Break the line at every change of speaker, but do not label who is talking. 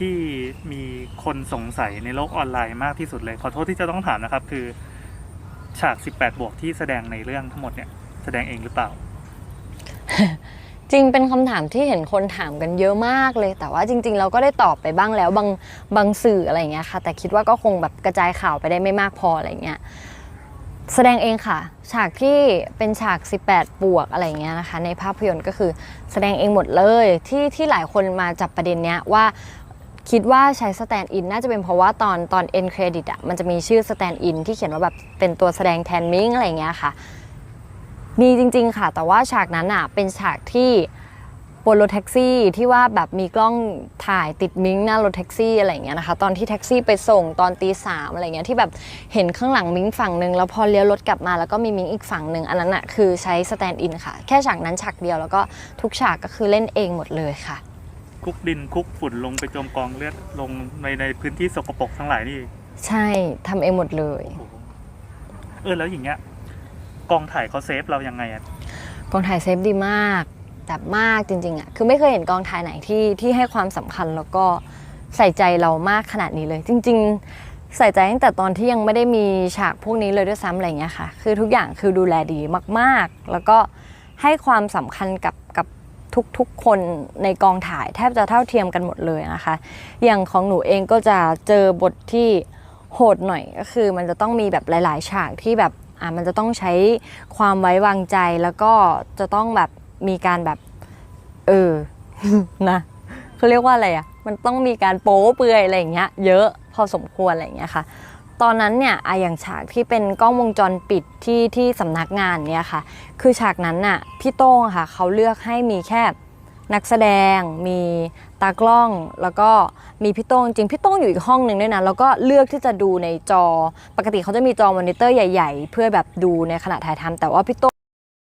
ที่มีคนสงสัยในโลกออนไลน์มากที่สุดเลย ขอโทษที่จะต้องถามนะครับ คือฉาก 18 บวกที่แสดงในเรื่องทั้งหมดเนี่ย แสดงเองหรือเปล่า
จริงเป็นคำถามที่เห็นคนถามกันเยอะมากเลย แต่ว่าจริง ๆ เราก็ได้ตอบไปบ้างแล้วบางบางสื่ออะไรอย่างเงี้ยค่ะ แต่คิดว่าก็คงแบบกระจายข่าวไปได้ไม่มากพออะไรเงี้ยแสดงเองค่ะ ฉากที่เป็นฉาก 18 บวกอะไรเงี้ยนะคะ ในภาพยนตร์ก็คือแสดงเองหมดเลยที่ที่หลายคนมาจับประเด็นเนี้ยว่า คิดว่าใช้สแตนด์อินน่าจะเป็นเพราะว่าตอนตอนเอ็นเครดิตอะมันจะมีชื่อสแตนด์อินที่เขียนว่าแบบเป็นตัวแสดงแทนมิงอะไรเงี้ยค่ะ มีจริง ๆ ค่ะ แต่ว่าฉากนั้นอะเป็นฉากที่บนรถแท็กซี่ที่ว่าแบบมีกล้องถ่ายติดมิงหน้ารถแท็กซี่อะไรเงี้ยนะคะ ตอนที่แท็กซี่ไปส่งตอนตีสามอะไรเงี้ยที่แบบเห็นข้างหลังมิงฝั่งหนึ่งแล้วพอเลี้ยวรถกลับมาแล้วก็มีมิงอีกฝั่งหนึ่งอันนั้นอะคือใช้สแตนด์อินค่ะ แค่ฉากนั้นฉากเดียวแล้วก็ทุกฉากก็คือเล่นเองหมดเลยค่ะ
คุกดินคุกฝุ่นลงไปจมกองเลือดลงในในพื้นที่สกปรกทั้งหลายนี่
ใช่ทำเองหมดเลย
โอ้โหเออแล้วอย่างเงี้ย กองถ่ายเขาเซฟเรายังไงอะ
กองถ่ายเซฟดีมากแบบมากจริงๆอะคือไม่เคยเห็นกองถ่ายไหนที่ที่ให้ความสำคัญแล้วก็ใส่ใจเรามากขนาดนี้เลย จริง ๆ ใส่ใจตั้งแต่ตอนที่ยังไม่ได้มีฉากพวกนี้เลยด้วยซ้ำอะไรเงี้ยค่ะ คือทุกอย่างคือดูแลดีมากๆ แล้วก็ให้ความสำคัญกับกับ ทุกๆ คนในกองถ่ายแทบจะเท่าเทียมกันหมดเลยนะคะ อย่างของหนูเองก็จะเจอบทที่โหดหน่อยก็คือ มันจะต้องมีแบบหลาย ๆ ฉากที่แบบอะมันจะต้องใช้ความไว้วางใจแล้วก็จะต้องแบบมีการแบบ เออนะเขาเรียกว่าอะไรอะมันต้องมีการโป๊เปลือยอะไรอย่างเงี้ย เยอะพอสมควรอะไรอย่างเงี้ยค่ะ ตอนนั้นเนี่ยอะอย่างฉากที่เป็นกล้องวงจรปิดที่ที่สำนักงานเนี่ยค่ะ คือฉากนั้นน่ะพี่โต้งค่ะเขาเลือกให้มีแค่นักแสดงมีตากล้องแล้วก็มีพี่โต้งจริงพี่โต้งอยู่อีกห้องหนึ่งด้วยนะแล้วก็เลือกที่จะดูในจอ ปกติเขาจะมีจอมอนิเตอร์ใหญ่ ๆ เพื่อแบบดูในขณะถ่ายทำแต่ว่าพี่โต้ง